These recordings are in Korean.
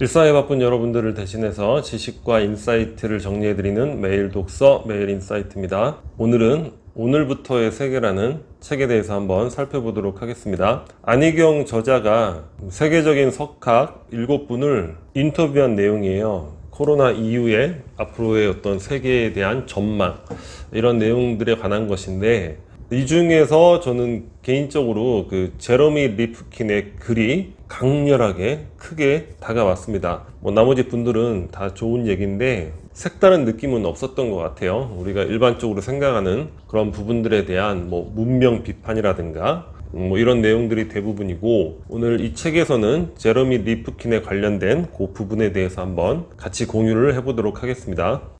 일상에 바쁜 여러분들을 대신해서 지식과 인사이트를 정리해드리는 매일 독서 매일 인사이트입니다. 오늘은 오늘부터의 세계라는 책에 대해서 한번 살펴보도록 하겠습니다. 안희경 저자가 세계적인 석학 7분을 인터뷰한 내용이에요. 코로나 이후에 앞으로의 어떤 세계에 대한 전망 이런 내용들에 관한 것인데 이 중에서 저는 개인적으로 그 제러미 리프킨의 글이 강렬하게 크게 다가왔습니다. 뭐 나머지 분들은 다 좋은 얘기인데 색다른 느낌은 없었던 것 같아요. 우리가 일반적으로 생각하는 그런 부분들에 대한 뭐 문명 비판이라든가 뭐 이런 내용들이 대부분이고 오늘 이 책에서는 제러미 리프킨에 관련된 그 부분에 대해서 한번 같이 공유를 해보도록 하겠습니다.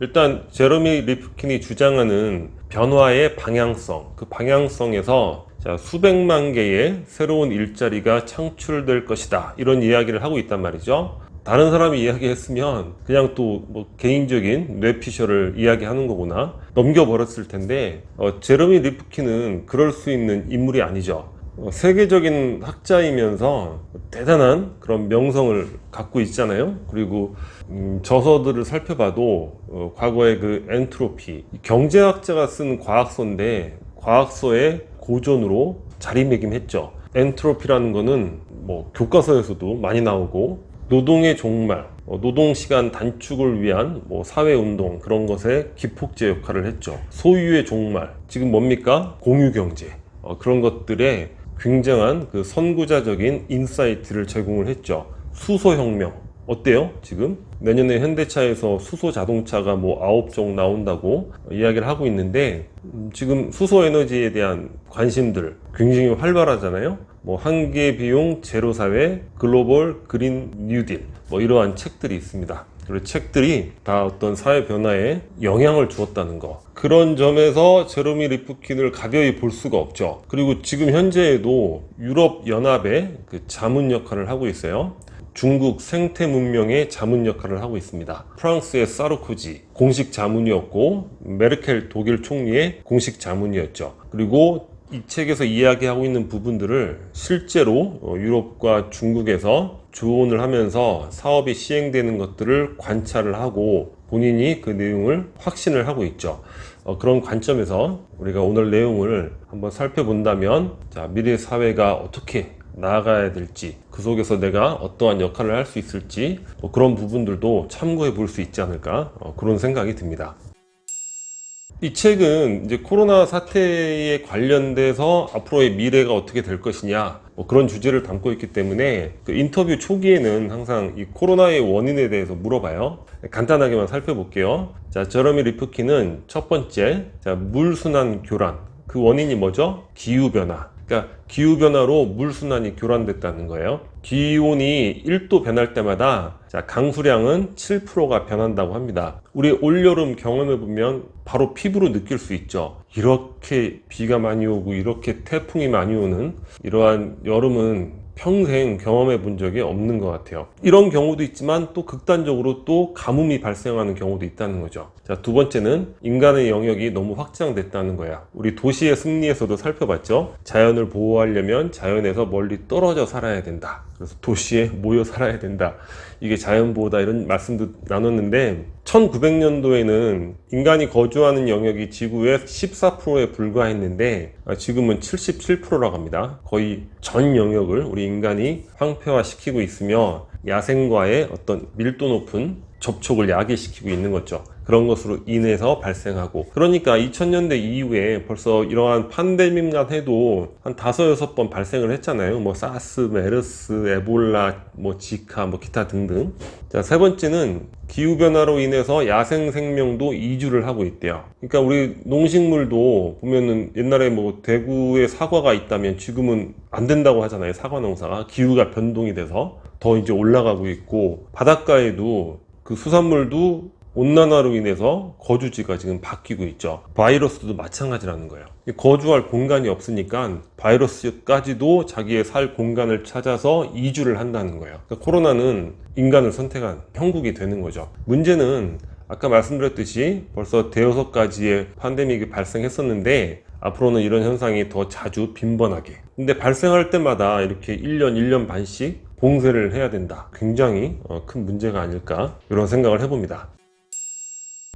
일단 제러미 리프킨이 주장하는 변화의 방향성, 그 방향성에서 자, 수백만 개의 새로운 일자리가 창출될 것이다. 이런 이야기를 하고 있단 말이죠. 다른 사람이 이야기했으면 그냥 또 뭐 개인적인 뇌피셜을 이야기하는 거구나 넘겨버렸을 텐데 어, 제러미 리프킨은 그럴 수 있는 인물이 아니죠. 어, 세계적인 학자이면서 대단한 그런 명성을 갖고 있잖아요. 그리고 음, 저서들을 살펴봐도 어, 과거의 그 엔트로피 경제학자가 쓴 과학서인데 과학서의 고전으로 자리매김했죠. 엔트로피라는 거는 뭐 교과서에서도 많이 나오고 노동의 종말, 어, 노동 시간 단축을 위한 뭐 사회 운동 그런 것에 기폭제 역할을 했죠. 소유의 종말, 지금 뭡니까? 공유 경제 어, 그런 것들에 굉장한 그 선구자적인 인사이트를 제공을 했죠. 수소 혁명 어때요? 지금 내년에 현대차에서 수소 자동차가 뭐 아홉 종 나온다고 이야기를 하고 있는데 음, 지금 수소 에너지에 대한 관심들 굉장히 활발하잖아요. 뭐 한계 비용 제로 사회, 글로벌 그린 뉴딜 뭐 이러한 책들이 있습니다. 그리고 책들이 다 어떤 사회 변화에 영향을 주었다는 거. 그런 점에서 제로미 리프킨을 가벼이 볼 수가 없죠. 그리고 지금 현재에도 유럽 연합의 그 자문 역할을 하고 있어요. 중국 생태 문명의 자문 역할을 하고 있습니다. 프랑스의 사르코지 공식 자문이었고 메르켈 독일 총리의 공식 자문이었죠. 그리고 이 책에서 이야기하고 있는 부분들을 실제로 어, 유럽과 중국에서 조언을 하면서 사업이 시행되는 것들을 관찰을 하고 본인이 그 내용을 확신을 하고 있죠. 어, 그런 관점에서 우리가 오늘 내용을 한번 살펴본다면 자, 미래 사회가 어떻게 나아가야 될지 그 속에서 내가 어떠한 역할을 할 수 있을지 뭐 그런 부분들도 참고해 볼 수 있지 않을까 어, 그런 생각이 듭니다. 이 책은 이제 코로나 사태에 관련돼서 앞으로의 미래가 어떻게 될 것이냐 뭐 그런 주제를 담고 있기 때문에 그 인터뷰 초기에는 항상 이 코로나의 원인에 대해서 물어봐요. 간단하게만 살펴볼게요. 자, 제러미 리프키는 첫 번째, 자, 물순환 교란. 그 원인이 뭐죠? 기후변화. 그러니까 기후변화로 물순환이 교란됐다는 거예요. 기온이 1도 변할 때마다 자, 강수량은 7%가 변한다고 합니다. 우리 올여름 경험해 보면 바로 피부로 느낄 수 있죠. 이렇게 비가 많이 오고 이렇게 태풍이 많이 오는 이러한 여름은 평생 경험해 본 적이 없는 것 같아요. 이런 경우도 있지만 또 극단적으로 또 가뭄이 발생하는 경우도 있다는 거죠. 자, 두 번째는 인간의 영역이 너무 확장됐다는 거야. 우리 도시의 승리에서도 살펴봤죠. 자연을 보호하려면 자연에서 멀리 떨어져 살아야 된다. 그래서 도시에 모여 살아야 된다. 이게 자연보호다 이런 말씀도 나눴는데 1900년도에는 인간이 거주하는 영역이 지구의 14%에 불과했는데 아, 지금은 77%라고 합니다. 거의 전 영역을 우리 인간이 황폐화시키고 있으며 야생과의 어떤 밀도 높은 접촉을 야기시키고 있는 거죠. 그런 것으로 인해서 발생하고 그러니까 2000년대 이후에 벌써 이러한 팬데믹만 해도 한 다섯 여섯 번 발생을 했잖아요. 뭐 사스, 메르스, 에볼라, 뭐 지카, 뭐 기타 등등. 자, 세 번째는 기후 변화로 인해서 야생 생명도 이주를 하고 있대요. 그러니까 우리 농식물도 보면은 옛날에 뭐 대구에 사과가 있다면 지금은 안 된다고 하잖아요. 사과 농사가 기후가 변동이 돼서 더 이제 올라가고 있고 바닷가에도 그 수산물도 온난화로 인해서 거주지가 지금 바뀌고 있죠. 바이러스도 마찬가지라는 거예요. 거주할 공간이 없으니까 바이러스까지도 자기의 살 공간을 찾아서 이주를 한다는 거예요. 그러니까 코로나는 인간을 선택한 형국이 되는 거죠. 문제는 아까 말씀드렸듯이 벌써 대여섯 가지의 팬데믹이 발생했었는데 앞으로는 이런 현상이 더 자주 빈번하게. 근데 발생할 때마다 이렇게 1년, 1년 반씩 봉쇄를 해야 된다. 굉장히 어, 큰 문제가 아닐까 이런 생각을 해봅니다.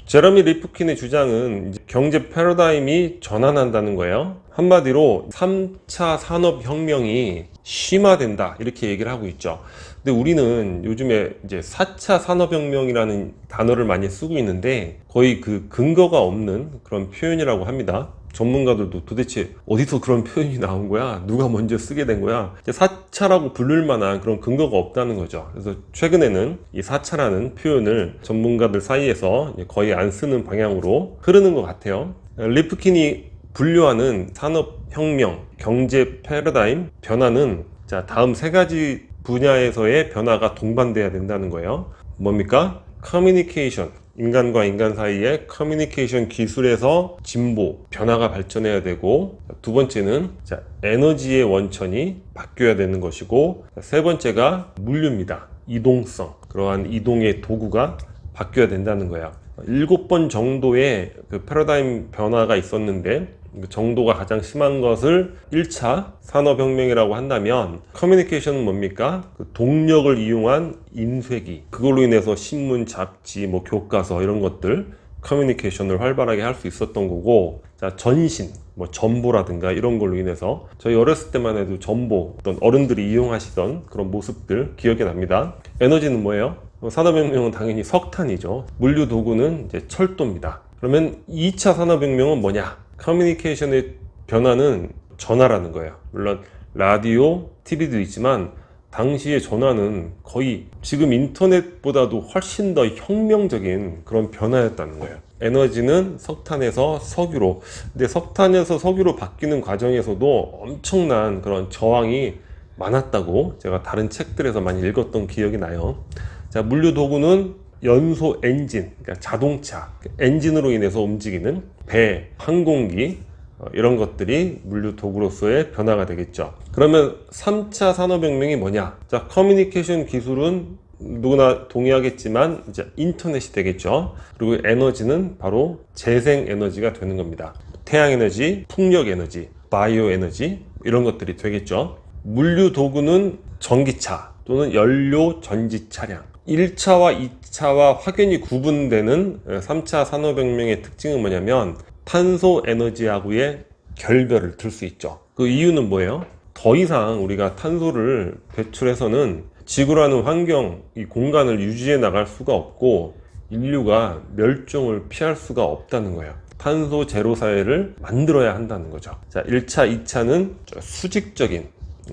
제러미 리프킨의 주장은 경제 패러다임이 전환한다는 거예요. 한마디로 3차 산업혁명이 심화된다 이렇게 얘기를 하고 있죠. 근데 우리는 요즘에 이제 4차 산업혁명이라는 단어를 많이 쓰고 있는데 거의 그 근거가 없는 그런 표현이라고 합니다. 전문가들도 도대체 어디서 그런 표현이 나온 거야? 누가 먼저 쓰게 된 거야? 이제 4차라고 부를 만한 그런 근거가 없다는 거죠. 그래서 최근에는 이 4차라는 표현을 전문가들 사이에서 거의 안 쓰는 방향으로 흐르는 것 같아요. 리프킨이 분류하는 산업혁명, 경제 패러다임 변화는 자, 다음 세 가지 분야에서의 변화가 동반돼야 된다는 거예요. 뭡니까? 커뮤니케이션. 인간과 인간 사이의 커뮤니케이션 기술에서 진보, 변화가 발전해야 되고, 두 번째는 자, 에너지의 원천이 바뀌어야 되는 것이고, 세 번째가 물류입니다. 이동성. 그러한 이동의 도구가 바뀌어야 된다는 거예요. 일곱 번 정도의 그 패러다임 변화가 있었는데, 그 정도가 가장 심한 것을 1차 산업혁명이라고 한다면 커뮤니케이션은 뭡니까? 그 동력을 이용한 인쇄기 그걸로 인해서 신문, 잡지, 뭐 교과서 이런 것들 커뮤니케이션을 활발하게 할 수 있었던 거고 자 전신 뭐 전보라든가 이런 걸로 인해서 저희 어렸을 때만 해도 전보 어떤 어른들이 이용하시던 그런 모습들 기억이 납니다 에너지는 뭐예요? 산업혁명은 당연히 석탄이죠 물류 도구는 이제 철도입니다 그러면 2차 산업혁명은 뭐냐? 커뮤니케이션의 변화는 전화라는 거예요. 물론 라디오, TV도 있지만 당시의 전화는 거의 지금 인터넷보다도 훨씬 더 혁명적인 그런 변화였다는 거예요. 에너지는 석탄에서 석유로. 근데 석탄에서 석유로 바뀌는 과정에서도 엄청난 그런 저항이 많았다고 제가 다른 책들에서 많이 읽었던 기억이 나요. 자, 물류 도구는 연소 엔진, 그러니까 자동차, 엔진으로 인해서 움직이는 배, 항공기, 어, 이런 것들이 물류 도구로서의 변화가 되겠죠. 그러면 3차 산업혁명이 뭐냐? 자, 커뮤니케이션 기술은 누구나 동의하겠지만 이제 인터넷이 되겠죠. 그리고 에너지는 바로 재생 에너지가 되는 겁니다. 태양 에너지, 풍력 에너지, 바이오 에너지 이런 것들이 되겠죠. 물류 도구는 전기차 또는 연료 전지 차량. 1차와 2차와 확연히 구분되는 3차 산업혁명의 특징은 뭐냐면 탄소 에너지하고의 결별을 들 수 있죠. 그 이유는 뭐예요? 더 이상 우리가 탄소를 배출해서는 지구라는 환경, 이 공간을 유지해 나갈 수가 없고 인류가 멸종을 피할 수가 없다는 거예요. 탄소 제로 사회를 만들어야 한다는 거죠. 자, 1차, 2차는 수직적인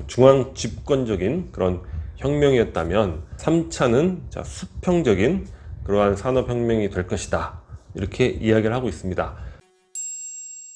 중앙 집권적인 그런 혁명이었다면 3차는 자, 수평적인 그러한 산업혁명이 될 것이다. 이렇게 이야기를 하고 있습니다.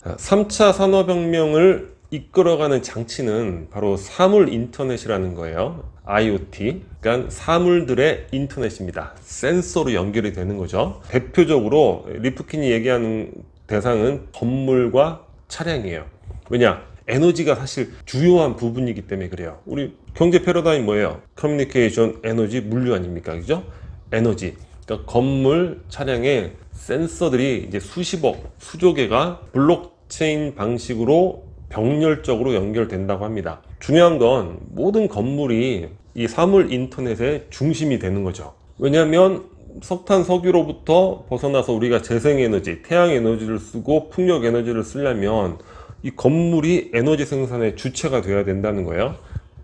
3차 산업혁명을 이끌어가는 장치는 바로 사물 인터넷이라는 거예요. IoT. 그러니까 사물들의 인터넷입니다. 센서로 연결이 되는 거죠. 대표적으로 리프킨이 얘기하는 대상은 건물과 차량이에요. 왜냐? 에너지가 사실 주요한 부분이기 때문에 그래요. 우리 경제 패러다임 뭐예요? 커뮤니케이션, 에너지, 물류 아닙니까? 그죠? 에너지. 그러니까 건물, 차량에 센서들이 이제 수십억, 수조 개가 블록체인 방식으로 병렬적으로 연결된다고 합니다. 중요한 건 모든 건물이 이 사물 인터넷의 중심이 되는 거죠. 왜냐하면 석탄, 석유로부터 벗어나서 우리가 재생에너지, 태양에너지를 쓰고 풍력에너지를 쓰려면 이 건물이 에너지 생산의 주체가 되어야 된다는 거예요.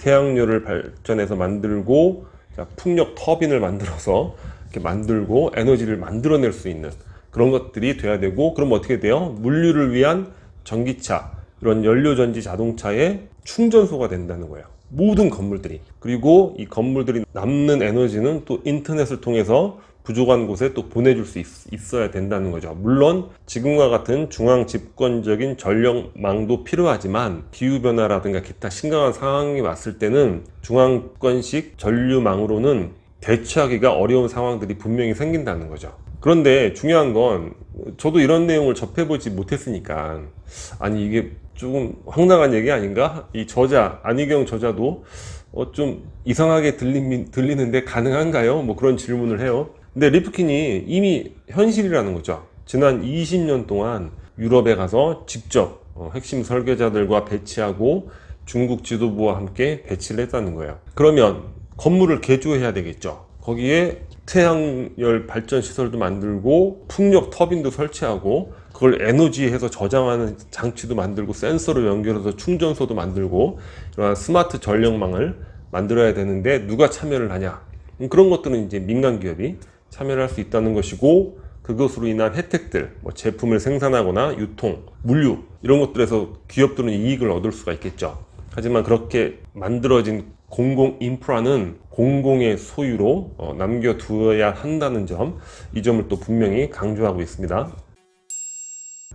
태양열을 발전해서 만들고 풍력 터빈을 만들어서 이렇게 만들고 에너지를 만들어낼 수 있는 그런 것들이 돼야 되고 그럼 어떻게 돼요? 물류를 위한 전기차 이런 연료전지 자동차의 충전소가 된다는 거예요. 모든 건물들이 그리고 이 건물들이 남는 에너지는 또 인터넷을 통해서 부족한 곳에 또 보내줄 수 있, 어야 된다는 거죠. 물론 지금과 같은 중앙 집권적인 전력망도 필요하지만 기후변화라든가 기타 심각한 상황이 왔을 때는 중앙권식 전류망으로는 대처하기가 어려운 상황들이 분명히 생긴다는 거죠. 그런데 중요한 건 저도 이런 내용을 접해보지 못했으니까 아니 이게 조금 황당한 얘기 아닌가? 이 저자 안희경 저자도 어 좀 이상하게 들리, 들리는데 가능한가요? 뭐 그런 질문을 해요. 근데 리프킨이 이미 현실이라는 거죠. 지난 20년 동안 유럽에 가서 직접 어, 핵심 설계자들과 배치하고 중국 지도부와 함께 배치를 했다는 거예요. 그러면 건물을 개조해야 되겠죠. 거기에 태양열 발전 시설도 만들고 풍력 터빈도 설치하고 그걸 에너지해서 저장하는 장치도 만들고 센서로 연결해서 충전소도 만들고 이러한 스마트 전력망을 만들어야 되는데 누가 참여를 하냐 음, 그런 것들은 이제 민간 기업이 참여를 할 수 있다는 것이고 그것으로 인한 혜택들 뭐 제품을 생산하거나 유통 물류 이런 것들에서 기업들은 이익을 얻을 수가 있겠죠 하지만 그렇게 만들어진 공공 인프라는 공공의 소유로 어, 남겨두어야 한다는 점, 이 점을 또 분명히 강조하고 있습니다.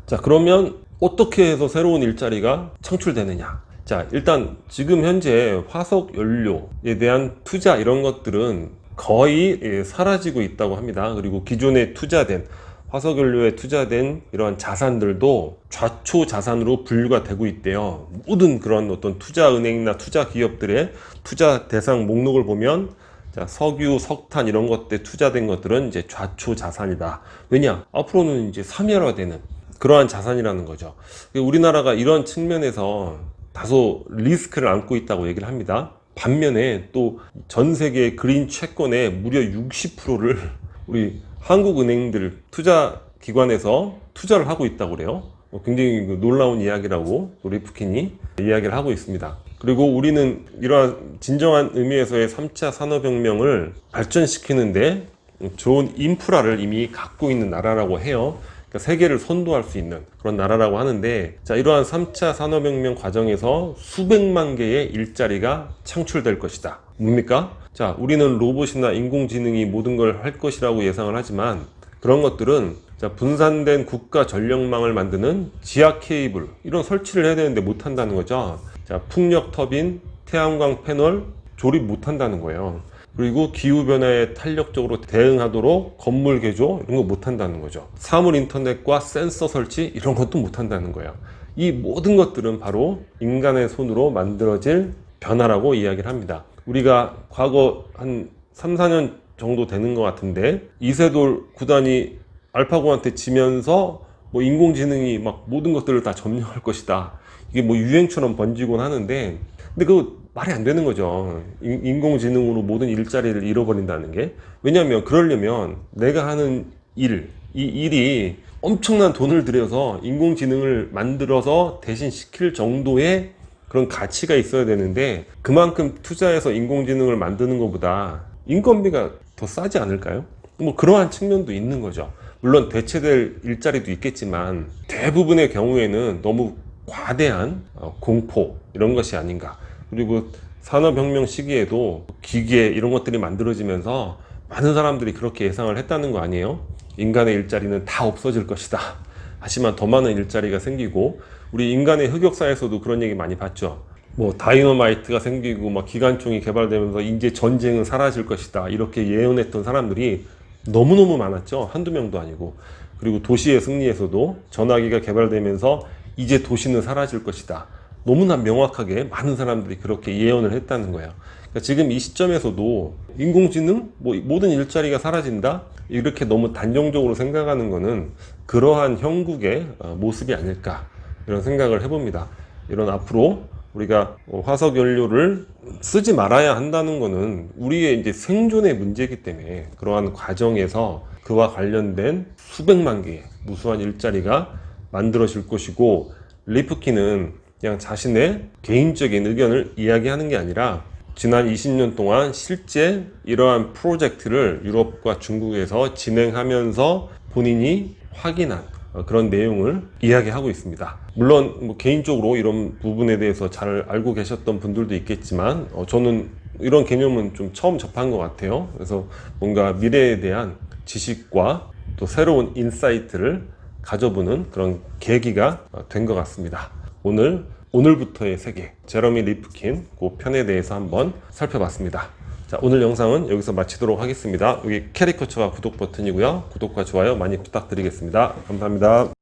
자, 그러면 어떻게 해서 새로운 일자리가 창출되느냐? 자, 일단 지금 현재 화석 연료에 대한 투자 이런 것들은 거의 예, 사라지고 있다고 합니다. 그리고 기존에 투자된 화석연료에 투자된 이러한 자산들도 좌초 자산으로 분류가 되고 있대요. 모든 그런 어떤 투자은행이나 투자 기업들의 투자 대상 목록을 보면 자, 석유, 석탄 이런 것들 투자된 것들은 이제 좌초 자산이다. 왜냐? 앞으로는 이제 사멸화되는 그러한 자산이라는 거죠. 우리나라가 이런 측면에서 다소 리스크를 안고 있다고 얘기를 합니다. 반면에 또 전 세계 그린 채권의 무려 60%를 우리 한국은행들 투자 기관에서 투자를 하고 있다고 그래요. 뭐 굉장히 그 놀라운 이야기라고 또 리프킨이 이야기를 하고 있습니다. 그리고 우리는 이러한 진정한 의미에서의 3차 산업혁명을 발전시키는데 좋은 인프라를 이미 갖고 있는 나라라고 해요. 그러니까 세계를 선도할 수 있는 그런 나라라고 하는데 자 이러한 3차 산업혁명 과정에서 수백만 개의 일자리가 창출될 것이다. 뭡니까? 자 우리는 로봇이나 인공지능이 모든 걸 할 것이라고 예상을 하지만 그런 것들은 자 분산된 국가 전력망을 만드는 지하 케이블 이런 설치를 해야 되는데 못 한다는 거죠. 자 풍력 터빈, 태양광 패널 조립 못 한다는 거예요. 그리고 기후변화에 탄력적으로 대응하도록 건물 개조 이런 거 못한다는 거죠. 사물 인터넷과 센서 설치 이런 것도 못한다는 거예요. 이 모든 것들은 바로 인간의 손으로 만들어질 변화라고 이야기를 합니다. 우리가 과거 한 3, 4년 정도 되는 것 같은데 이세돌 구단이 알파고한테 지면서 뭐 인공지능이 막 모든 것들을 다 점령할 것이다. 이게 뭐 유행처럼 번지곤 하는데 근데 그 말이 안 되는 거죠. 인- 인공지능으로 모든 일자리를 잃어버린다는 게. 왜냐하면 그러려면 내가 하는 일, 이 일이 엄청난 돈을 들여서 인공지능을 만들어서 대신 시킬 정도의 그런 가치가 있어야 되는데 그만큼 투자해서 인공지능을 만드는 것보다 인건비가 더 싸지 않을까요? 뭐 그러한 측면도 있는 거죠. 물론 대체될 일자리도 있겠지만 대부분의 경우에는 너무 과대한 어, 공포 이런 것이 아닌가. 그리고 산업혁명 시기에도 기계 이런 것들이 만들어지면서 많은 사람들이 그렇게 예상을 했다는 거 아니에요? 인간의 일자리는 다 없어질 것이다. 하지만 더 많은 일자리가 생기고 우리 인간의 흑역사에서도 그런 얘기 많이 봤죠. 뭐 다이너마이트가 생기고 막 기관총이 개발되면서 이제 전쟁은 사라질 것이다. 이렇게 예언했던 사람들이 너무너무 많았죠. 한두 명도 아니고. 그리고 도시의 승리에서도 전화기가 개발되면서 이제 도시는 사라질 것이다. 너무나 명확하게 많은 사람들이 그렇게 예언을 했다는 거예요. 그러니까 지금 이 시점에서도 인공지능, 뭐 모든 일자리가 사라진다? 이렇게 너무 단정적으로 생각하는 거는 그러한 형국의 어, 모습이 아닐까 이런 생각을 해봅니다. 이런 앞으로 우리가 어, 화석 연료를 쓰지 말아야 한다는 거는 우리의 이제 생존의 문제이기 때문에 그러한 과정에서 그와 관련된 수백만 개의 무수한 일자리가 만들어질 것이고 리프키는 그냥 자신의 개인적인 의견을 이야기하는 게 아니라 지난 20년 동안 실제 이러한 프로젝트를 유럽과 중국에서 진행하면서 본인이 확인한 어, 그런 내용을 이야기하고 있습니다. 물론 뭐 개인적으로 이런 부분에 대해서 잘 알고 계셨던 분들도 있겠지만 어, 저는 이런 개념은 좀 처음 접한 것 같아요. 그래서 뭔가 미래에 대한 지식과 또 새로운 인사이트를 가져보는 그런 계기가 된 것 같습니다. 오늘 오늘부터의 세계 제러미 리프킨 그 편에 대해서 한번 살펴봤습니다. 자, 오늘 영상은 여기서 마치도록 하겠습니다. 여기 캐리커처와 구독 버튼이고요. 구독과 좋아요 많이 부탁드리겠습니다. 감사합니다.